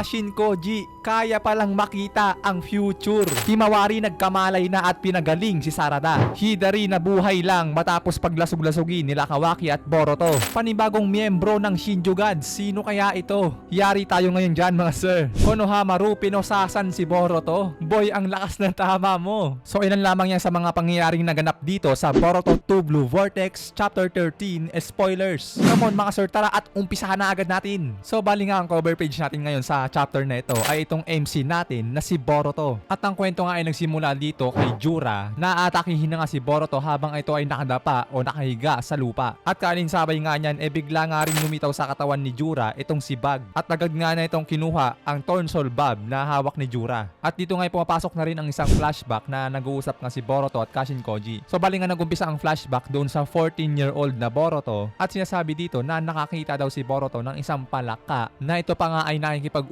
Kashin Koji, kaya palang makita ang future. Himawari nagkamalay na at pinagaling si Sarada. Hidari nabuhay lang matapos paglasog-lasogin nila Kawaki at Boruto. Panibagong miyembro ng Shinju Gods, sino kaya ito? Yari tayo ngayon dyan mga sir. Konohamaru, pinosasan si Boruto. Boy, ang lakas ng tama mo. So ilan lamang yan sa mga pangyayaring naganap dito sa Boruto 2 Blue Vortex Chapter 13 Spoilers. Come on mga sir, tara at umpisahan na agad natin. So bali nga ang cover page natin ngayon sa chapter na ito ay itong MC natin na si Boruto. At ang kwento nga ay nagsimula dito kay Jura na atakihin na nga si Boruto habang ito ay nakadapa o nakahiga sa lupa. At kalinsabay nga niyan e bigla nga rin lumitaw sa katawan ni Jura itong si Bag. At agad nga na itong kinuha ang Tornsol Bob na hawak ni Jura. At dito nga ay pumapasok na rin ang isang flashback na nag-uusap nga si Boruto at Kashin Koji. So bali nga nagumpisa ang flashback doon sa 14-year-old na Boruto at sinasabi dito na nakakita daw si Boruto ng isang palaka na ito pa nga ay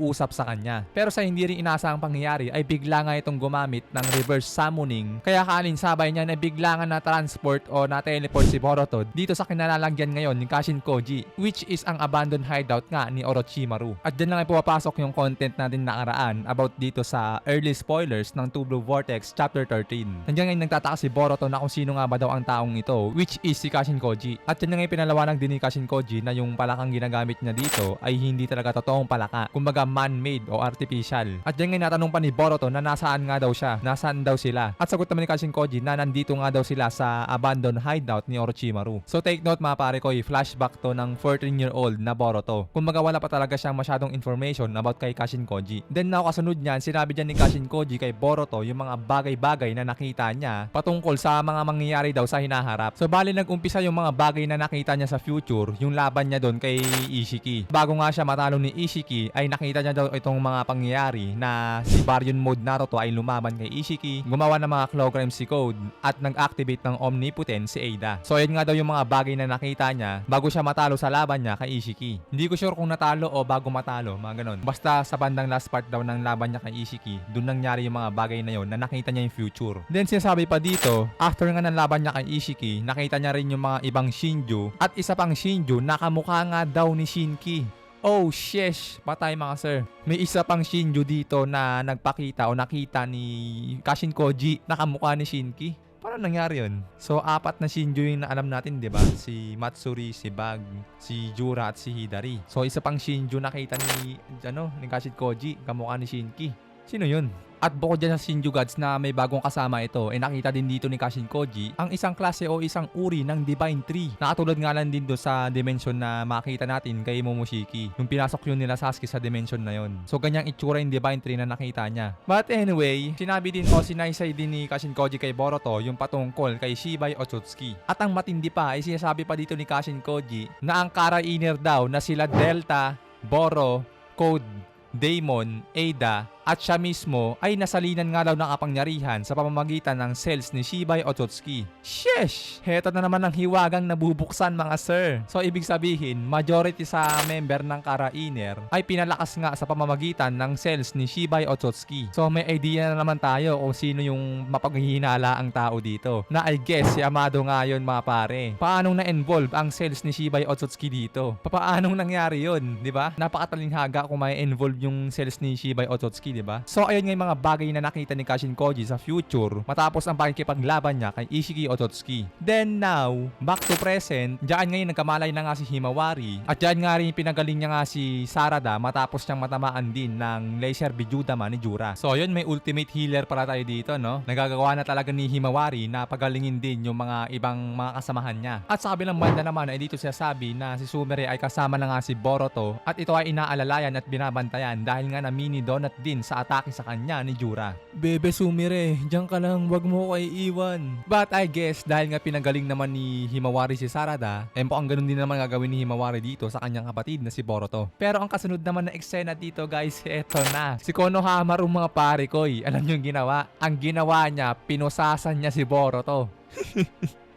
nakikipag-usap sa kanya. Pero sa hindi rin inaasahang pangyayari ay bigla nga itong gumamit ng reverse summoning kaya kalinsabay niya na bigla nga na transport o na teleport si Boruto dito sa kinalalagyan ngayon ni Kashin Koji which is ang abandoned hideout nga ni Orochimaru. At dyan lang ay pumapasok yung content natin nakaraan about dito sa early spoilers ng Two Blue Vortex Chapter 13. Nandiyan ngayon nagtataka si Boruto na kung sino nga ba daw ang taong ito which is si Kashin Koji. At yan nga yung pinalawanag din ni Kashin Koji na yung palakang ginagamit niya dito ay hindi talaga totoong palaka. Kumbaga man-made o artificial. At yan nga natanong pa ni Boruto na nasaan nga daw siya, nasaan daw sila. At sagot naman ni Kashin Koji na nandito nga daw sila sa abandoned hideout ni Orochimaru. So take note mga pare ko, flashback to ng 14-year-old na Boruto. Kumbaga wala pa talaga siyang masyadong information about kay Kashin Koji. Then now kasunod niyan, sinabi dyan ni Kashin Koji kay Boruto yung mga bagay-bagay na nakita niya patungkol sa mga mangyayari daw sa hinaharap. So bali nag-umpisa yung mga bagay na nakita niya sa future, yung laban niya doon kay Ishiki. Bago nga siya matalo ni Ishiki, ay nakita niya daw itong mga pangyayari na si Baryon Mode Naruto ay lumaban kay Ishiki, gumawa ng mga Clockrem si Code, at nag-activate ng Omnipotent si Ada. So ayun nga daw yung mga bagay na nakita niya bago siya matalo sa laban niya kay Ishiki. Hindi ko sure kung natalo o bago matalo, mga ganun. Basta sa bandang last part daw ng laban niya kay Ishiki, doon nangyari yung mga bagay na yon na nakita niya yung future. Then sinasabi pa dito, after nga ng laban niya kay Ishiki, nakita niya rin yung mga ibang Shinju at isa pang Shinju nakamukha nga daw ni Shinki. Oh, sheesh. Patay mga sir. May isa pang Shinju dito na nagpakita o nakita ni Kashin Koji nakamukha ni Shinki. Paano nangyari yun? So, apat na Shinju yung alam natin, di ba? Si Matsuri, si Bag, si Jura, at si Hidari. So, isa pang Shinju nakita ni, ano, ni Kashin Koji, kamukha ni Shinki. Sino yun? At bukod dyan sa Shinju Gods na may bagong kasama ito, eh nakita din dito ni Kashin Koji ang isang klase o isang uri ng Divine Tree. Nakatulad nga lang din do sa dimension na makita natin kay Momoshiki. Yung pinasok yun nila Sasuke sa dimension na yon. So ganyang itsura yung Divine Tree na nakita niya. But anyway, sinabi din o sinaysay din ni Kashin Koji kay Boruto yung patungkol kay Shibai Otsutsuki. At ang matindi pa ay sinasabi pa dito ni Kashin Koji na ang Kara Inner daw na sila Delta, Boro, Code, Daemon, Ada, at siya mismo ay nasalinan nga daw ng kapangyarihan sa pamamagitan ng cells ni Shibai Otsutsuki. Sheesh! Heto na naman ang hiwagang nabubuksan mga sir. So ibig sabihin, majority sa member ng Kara Inner ay pinalakas nga sa pamamagitan ng cells ni Shibai Otsutsuki. So may idea na naman tayo kung sino yung mapaghihinala ang tao dito. Na I guess si Amado nga yun mga pare. Paanong na-involve ang cells ni Shibai Otsutsuki dito? Papaanong nangyari yun? Ba? Napakatalinghaga kung may involve yung cells ni Shibai Otsutsuki, di ba? So ayun nga yung mga bagay na nakita ni Kashin Koji sa future matapos ang pakikipaglaban niya kay Ishiki Otsutsuki. Then now, back to present, diyan ngayon nagkamalay na nga si Himawari at diyan nga rin pinagaling niya nga si Sarada matapos niyang matamaan din ng laser Bijudama ni Jura. So ayun, may ultimate healer para tayo dito, no? Nagagawa na talaga ni Himawari na pagalingin din yung mga ibang mga kasamahan niya. At sa kabilang banda naman ay dito siya sabi na si Sumire ay kasama na nga si Boruto at ito ay inaalalayan at binabantayan dahil nga na mini donut din sa atake sa kanya ni Jura. Bebe Sumire, diyan ka lang, wag mo ko iiwan. But I guess dahil nga pinagaling naman ni Himawari si Sarada, eh mukhang ganun din naman gagawin ni Himawari dito sa kanyang kapatid na si Boruto. Pero ang kasunod naman na eksena dito guys, eto na. Si Konohamaru mga pare ko, alam niyo yung ginawa? Ang ginawa niya, pinusasan niya si Boruto.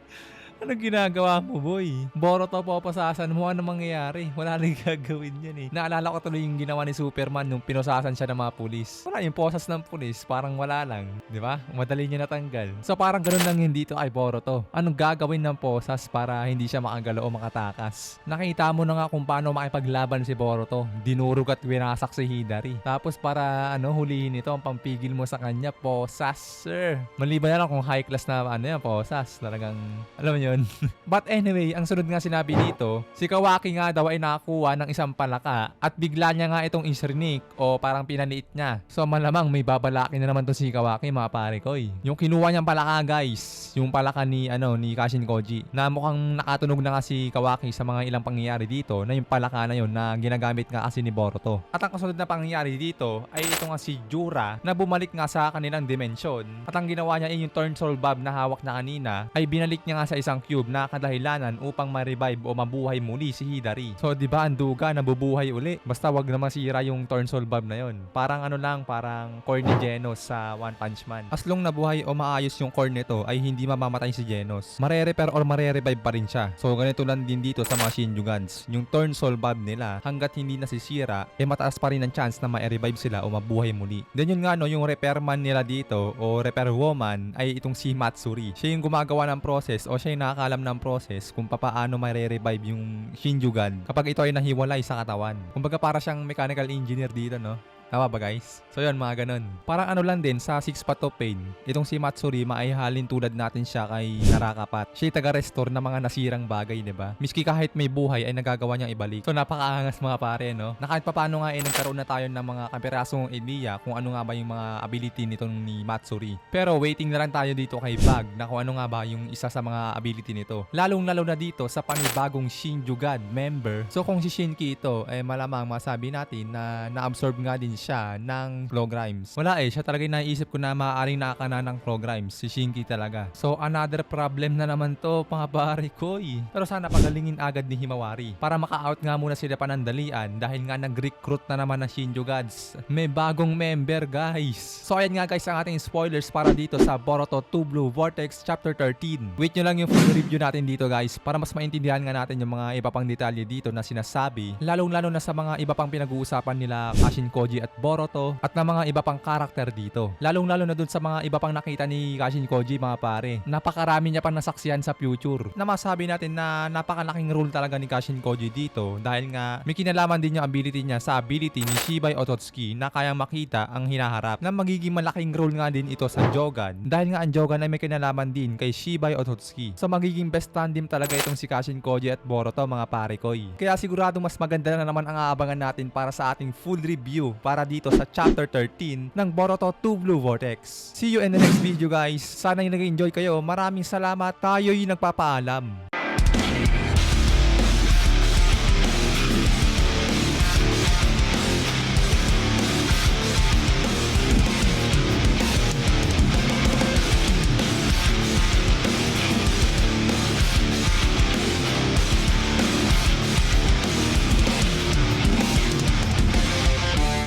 Anong ginagawa mo, boy? Boruto po pasasan mo, ano mangyayari? Wala nang gagawin yan eh. Naalala ko tuloy yung ginawa ni Superman nung pinosasan siya ng mga pulis. Wala yung posas ng pulis, parang wala lang. Di ba? Madali niya natanggal. So parang ganun lang yun dito kay Boruto. Anong gagawin ng posas para hindi siya makagalo o makatakas? Nakita mo na nga kung paano makipaglaban si Boruto. Dinurog at winasak si Hidari. Tapos para ano, hulihin ito ang pampigil mo sa kanya, posas, sir. Maliban na lang kung high class na ano yan, posas. Talagang, alam mo yun. But anyway, ang sunod nga sinabi dito, si Kawaki nga daw ay nakakuha ng isang palaka at bigla niya nga itong isrinik o parang pinaliit niya. So malamang may babalaki na naman to si Kawaki mga pare ko eh. Yung kinuha niyang palaka guys, yung palaka ni ano ni Kashin Koji na mukhang nakatunog na nga si Kawaki sa mga ilang pangyayari dito na yung palaka na yun na ginagamit nga kasi ni Boruto. At ang kasunod na pangyayari dito ay ito nga si Jura na bumalik nga sa kanilang dimensyon. At ang ginawa niya ay yung turn soul bulb na hawak na kanina ay binalik niya nga sa isang cube na kadahilanan upang ma-revive o mabuhay muli si Hidari. So 'di ba ang duga nabubuhay uli. Basta wag na masira yung turn soul bulb na yon. Parang ano lang, parang core ni Genos sa One Punch Man. As long nabuhay o maayos yung core nito ay hindi mamamatay si Genos. Mare-repair or mare-revive pa rin siya. So ganito lang din dito sa mga Shinjugans. Yung turn soul bulb nila hanggat hindi nasisira, eh mataas pa rin ang chance na ma-revive sila o mabuhay muli. Then yun nga no, yung repairman nila dito o repair woman ay itong si Matsuri. Siya yung gumagawa ng process o siya yung nakakalam ng process kung papaano ma-revive yung Shinjugan kapag ito ay nahiwalay sa katawan. Kumbaga para siyang mechanical engineer dito no. Tama ba guys? So yun mga ganun. Parang ano lang din sa Six Path of Pain. Itong si Matsurima ay halin tulad natin siya kay Narakapat. Siya taga-restore ng mga nasirang bagay, di ba? Miski kahit may buhay ay nagagawa niyang ibalik. So napakaangas mga pare, no? Na kahit papaano nga eh nagkaroon na tayo ng mga kapirasong idea kung ano nga ba yung mga ability nitong ni Matsuri. Pero waiting na lang tayo dito kay Bag na kung ano nga ba yung isa sa mga ability nito. Lalong lalo na dito sa panibagong Shinjugan member. So kung si Shinki ito, eh malamang masabi natin na na-absorb nga din siya ng Clog Rhymes. Wala eh, siya talaga yung naisip ko na maaaring nakakana ng Clog Rhymes. Si Shinki talaga. So another problem na naman to, pare ko eh. Pero sana pagalingin agad ni Himawari para maka-out nga muna sila panandalian dahil nga nag-recruit na naman ng Shinjo Gods. May bagong member guys. So ayan nga guys ang ating spoilers para dito sa Boruto 2 Blue Vortex Chapter 13. Wait nyo lang yung full review natin dito guys para mas maintindihan nga natin yung mga iba pang detalye dito na sinasabi. Lalong lalo na sa mga iba pang pinag-uusapan nila Kashin Koji at Boruto at na mga iba pang karakter dito. Lalong lalo na dun sa mga iba pang nakita ni Kashin Koji mga pare. Napakarami niya pang nasaksiyan sa future. Na masabi natin na napakalaking role talaga ni Kashin Koji dito dahil nga may kinalaman din yung ability niya sa ability ni Shibai Ototsuki na kayang makita ang hinaharap na magiging malaking role nga din ito sa Jogan dahil nga ang Jogan ay may kinalaman din kay Shibai Ototsuki. So magiging best tandem talaga itong si Kashin Koji at Boruto mga pare koy. Kaya sigurado mas maganda na naman ang aabangan natin para sa ating full review para dito sa chapter 13 ng Boruto 2 Blue Vortex. See you in the next video guys. Sana yung nag-enjoy kayo. Maraming salamat. Tayo'y nagpapaalam.